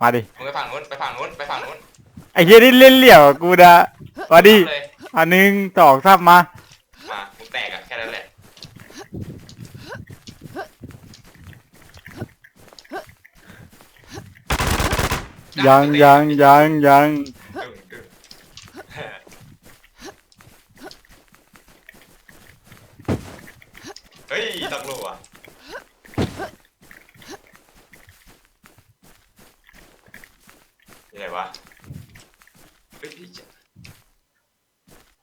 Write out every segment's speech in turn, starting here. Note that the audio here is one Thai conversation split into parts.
มาดิมึงไปฝั่งนู้นไปฝั่งนู้นไปฝั่งนู้นไอ้เหี้ยนี่เล่นเหลี่ยวกูนะมาดิเลยอันหนึ่งสองสามมามามึงแตกอะแค่นั้นแหละยังยังยังยังดึงดึงเฮ้ยตกลูกอะ ยังไงวะเฮ้ยพี่จะ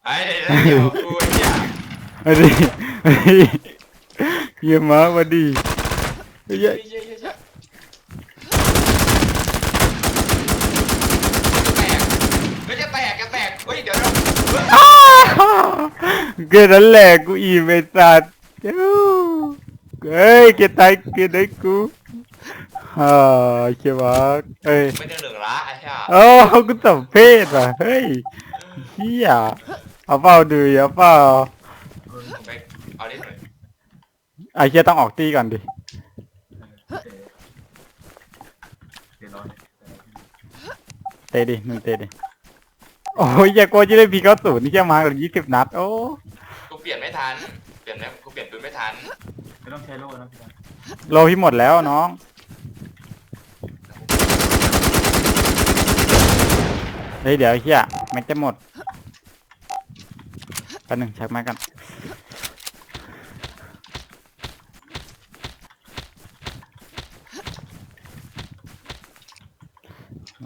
ไอ้เดี๋ยวกูไอ้เนี่ยมาดิมาดิเยี่ยมมากมาดิเฮ้ยเฮ้ยเฮ้ยเฮ้ยเฮ้ยแตกเฮ้ยจะแตกจะแตกเฮ้ยเดี๋ยวเดี๋ยวเฮ้ยอ้าวเกิดนั่นแหละกูอีเมสัตว์เอ้าเฮ้ยเกยรตตายเกยรตได้กู ฮ่าเชี่ยวะเอ้ยไม่ได้เหลืองละไอ้เหี้ยโอ้กูสัมเพศว่ะเฮ้ยเฮียเอาเปล่าดูเอาเปล่าไปเอาดิหน่อยไอ้เฮียต้องออกตีก่อนดิเดี๋ยวรอเนี่ยเตะดิมึงเตะดิโอ้ยอย่ากลัวจะได้พีเก้าศูนย์นี่แค่มาหรือยี่สิบนัดโอ้กูเปลี่ยนไม่ทัน เปลี่ยนไม่กูเปลี่ยนปืนไม่ทันไม่ต้องใช้โล่นะพี่บอลโลพี่หมดแล้วน้อง เฮ้ยเดี๋ยวเฮียแม็กจะหมดแป๊บหนึ่งชักแม็กกัน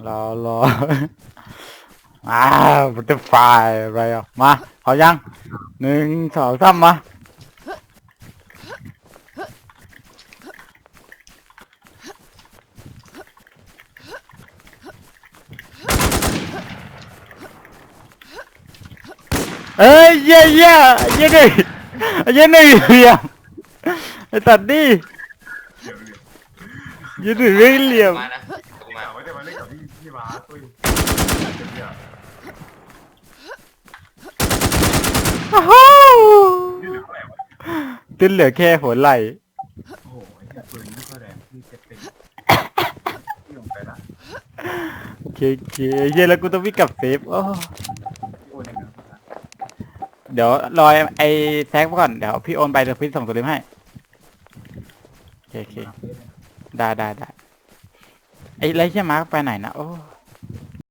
รอรออ้าวมันจะไฟอะไรอะมาเอายังหนึ่งสองสามมา เอ้ยเย่เย่เย่หนึ่งเย่หนึ่งเหลี่ยมไอ้ตัดดิเยวเดี๋ยวเย่หนึ่งไม่เหลี่ยมมานะกูมาถามว่าจะมาเล่นกับพี่พี่มาตุ้ยโอ้โหร่วะจนเหลือแค่หัวไหล่โอ้โหไอ้เหี้ยปืนไม่ค่อยแรงพี่เจ็บเป็นโอเคโอเคเย่แล้วกูต้องวิ่งกลับเซฟโอ้ พี่โอนยังไงครับ เดี๋ยวรอไอ้แซกก่อน เดี๋ยวพี่โอนไปเดี๋ยวพี่ส่งตัวเล่มให้ โอเคโอเคได้ได้ได้ไอ้ไรเชี่ยมาร์คไปไหนนะโอ้